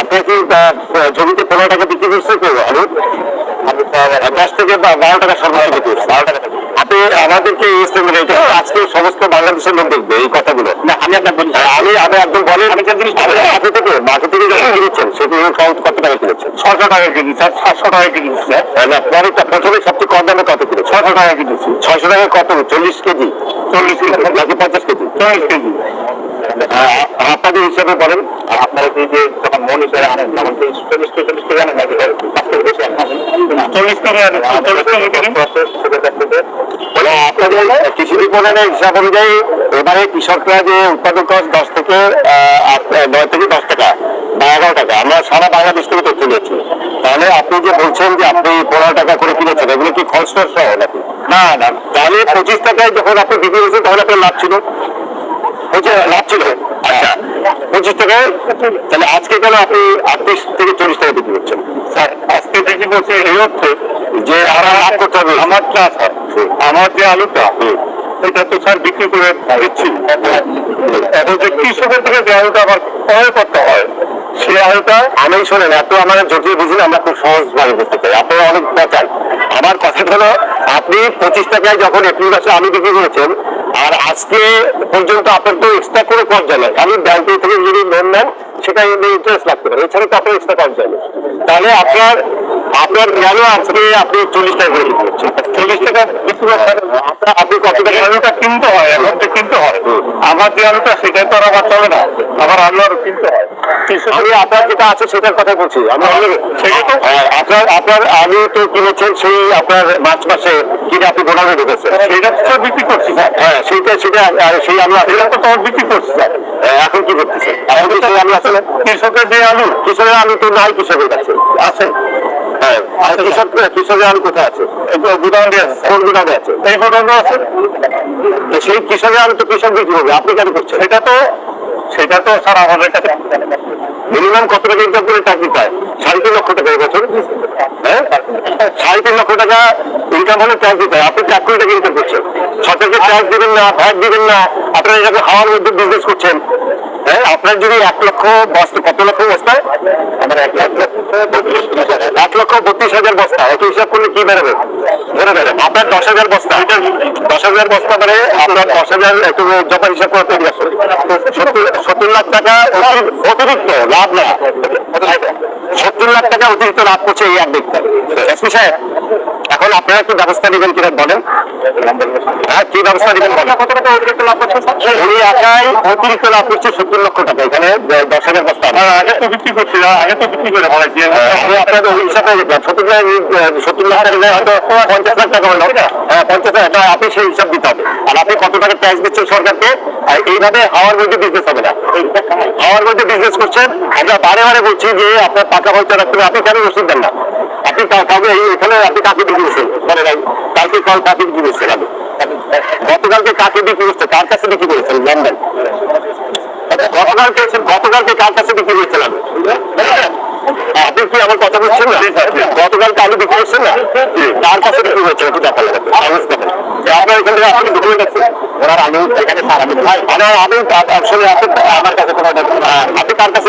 আপনার কি জমিতে পনেরো টাকা বিক্রি করছে কেউ আলু দশ থেকে বারো টাকা সর্বোচ্চ বিক্রি করছে। বারো টাকা আমাদেরকে এই statement এটা আজকে সমস্ত বাংলাদেশের লোক দেখবে এই কথাগুলো। না আমি আপনার বলি। আমি আমি একদম বলেন আমি জিনিস আপনি থেকে মাঠে থেকে যখন কিনেছেন সেটি কত কত টাকা কিনেছেন ছশো টাকা কিনি স্যার সাতশো টাকা কিনেছি না পরেরটা প্রথমে সবচেয়ে কম দামে কত কিলো? ছশো টাকা কিনেছি ছয়শো টাকা কত? চল্লিশ কেজি? চল্লিশ কেজি। নাকি পঞ্চাশ কেজি? চল্লিশ কেজি। আপনাদের হিসাবে বলেন আপনারা কি যে যখন মনে করে আনেন তখন কি চল্লিশ চল্লিশ করে আনেন নাকি? চল্লিশ করে আনেন চল্লিশ করে আপনাদের কৃষি বিপণনের হিসাব অনুযায়ী এবারে কৃষকরা যে উৎপাদন খরচ দশ থেকে নয় থেকে দশ টাকা বা এগারো টাকা আমরা সারা বাংলাদেশ থেকে তথ্য নিয়েছি। তাহলে আপনি যে বলছেন যে আপনি পনেরো টাকা করে কিনেছেন এগুলো কি খরচ টরচ সহ নাকি? না না। তাহলে পঁচিশ টাকায় যখন আপনি বিক্রি করেছেন তখন আপনার লাভ ছিল? লাভ ছিল। আচ্ছা পঁচিশ টাকায় তাহলে আজকে কেন আপনি আটত্রিশ থেকে চল্লিশ টাকা বিক্রি করছেন? স্যার আজকে দেখি বলছে এই অর্থে যে আমার লাভ করতে হবে। আমার ক্লাস আমার যে আলুটা এটা তো স্যার বিক্রি করে দিচ্ছি। এখন যে কৃষকের থেকে যে আলুটা আবার ক্রয় করতে হয় সেই আমি শোনেন, এত আমার জটিল বুঝুন আমরা খুব সহজ ভাবে বুঝতে চাই। আপনারা অনেক পচান আমার কথা হলো, আপনি পঁচিশ টাকায় যখন এপ্রিল মাসে আলু বিক্রি করেছেন, আর আজকে পর্যন্ত আপনার তো এক্সট্রা করে কর যায় আমি ব্যাংক থেকে যদি লোন নেন সেটা ইন্টারেস্ট লাগতে পারে এছাড়া তো আপনার এক্সট্রা কর যায় তাহলে আপনার আপনার কেন আজকে আপনি চল্লিশ টাকা করে বিক্রি করছেন। চল্লিশ টাকা আপনি কত টাকা কিনতে হয়, এখন কিনতে হয়। আমার যে আলুটা সেটাই তো আমার চলে না। আমার আলু আর কিনতে হয়। আমি আপনার যেটা আছে সেটার কথা বলছি। আমি আপনার আপনার আলু তো কিনেছেন সেই আপনার মার্চ মাসে কিনে আপনি গোডাউনে ঢুকেছেন। সেটা তো বিক্রি করছি হ্যাঁ সেইটা সেটা সেই আলু এটা তো তোমার বিক্রি করছি স্যার। হ্যাঁ, এখন কি করতেছেন? এখন সেই আলু আসলে কৃষকের যে আলু কৃষকের আলু তো নাই কৃষকের কাছে। আছে। হ্যাঁ কৃষকের আলু কোথায় আছে? গুদাউনে আছে কোন আছে? এই গুদাউনে আছে। সেই কৃষকের আলু তো কৃষক বিক্রি আপনি কেন করছেন? সেটা তো সেটা তো স্যার আমাদের কাছে মিনিমাম কত টাকা ইনকাম করে চাকরি পায়? সাড়ে তিন লক্ষ টাকা এবছর। সাড়ে লক্ষ টাকা ইনকাম হলে চাকরি পায় আপনি চার কোটি টাকা ইনকাম করছেন। সরকারকে ট্যাক্স দিবেন না ভ্যাট দিবেন না। আপনারা এটাকে হাওয়ার মধ্যে বিজনেস করছেন। হ্যাঁ আপনার যদি এক লক্ষ বস্তা, কত লক্ষ আমার এক লক্ষ বত্রিশ হাজার বস্তা। অত হিসাব করলে কি বেরোবে? ধরে বেরোবে আপনার দশ হাজার বস্তা দশ হাজার বস্তা মানে আপনার দশ হাজার একটু জপা হিসাব করতে সত্তর লাখ টাকা অতিরিক্ত, লাভ না। সত্তর লাখ টাকা অতিরিক্ত ব্যক্তি এসপি সাহেব এখন আপনারা কি ব্যবস্থা নেবেন কিনা বলেন? হ্যাঁ কি ব্যবস্থা নেবেন কত টাকা অতিরিক্ত লাভ করছে উনি একাই অতিরিক্ত লাভ করছে সত্তর লক্ষ টাকা এখানে দশ হাজার বস্তা। আগে তো বিক্রি করছি না আগে তো বিক্রি করে ফেলাইছি। আমি আপনাদের ওই হিসাবে সত্তর সত্তর লাখ টাকা হয়তো পঞ্চাশ লাখ টাকা হলো। হ্যাঁ পঞ্চাশ লাখ টাকা আপনি সেই হিসাব দিতে হবে। আর আপনি কত টাকা ট্যাক্স দিচ্ছেন সরকারকে? আর এইভাবে হাওয়ার মধ্যে বিজনেস হবে না। হাওয়ার মধ্যে বিজনেস করছেন আমরা বারে বারে বলছি যে আপনার টাকা পয়সা রাখতে হবে। আপনি কেন রসিদ দেন না? আপনি এখানে আপনি কাকে বিক্রি করছেন। মানে কালকে কাল কাকে বিক্রি করছেন আপনি। গতকালকে কাকে বিক্রি কার কাছে বিক্রি করেছেন? লন্ডন। গতকালকে গতকালকে কার কাছে বিক্রি করেছিলাম আপনি? কি আমার কথা বলছেন না? গতকালকে বিক্রি করছেন না? কার কাছে বিক্রি করেছেন একটু দেখা আপনার এখান থেকে আপনি আমি মানে আপনি আমার কাছে আপনি কার কাছে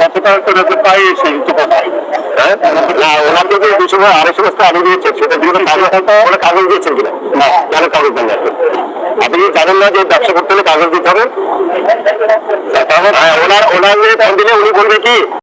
কত টাকা করে পাই সেই তো কোথায় হ্যাঁ? ওনাকে যে দুশো আড়াইশো বস্তা আলু দিয়েছেন সেটা দিয়ে কাগজ ওরা কাগজ দিয়েছেন কিনা? না কাগজ দেন আপনি। জানেন না যে ব্যবসা করতে হলে কাগজ দিতে হবে। হ্যাঁ ওনার ওনার দিলে উনি বলবে কি?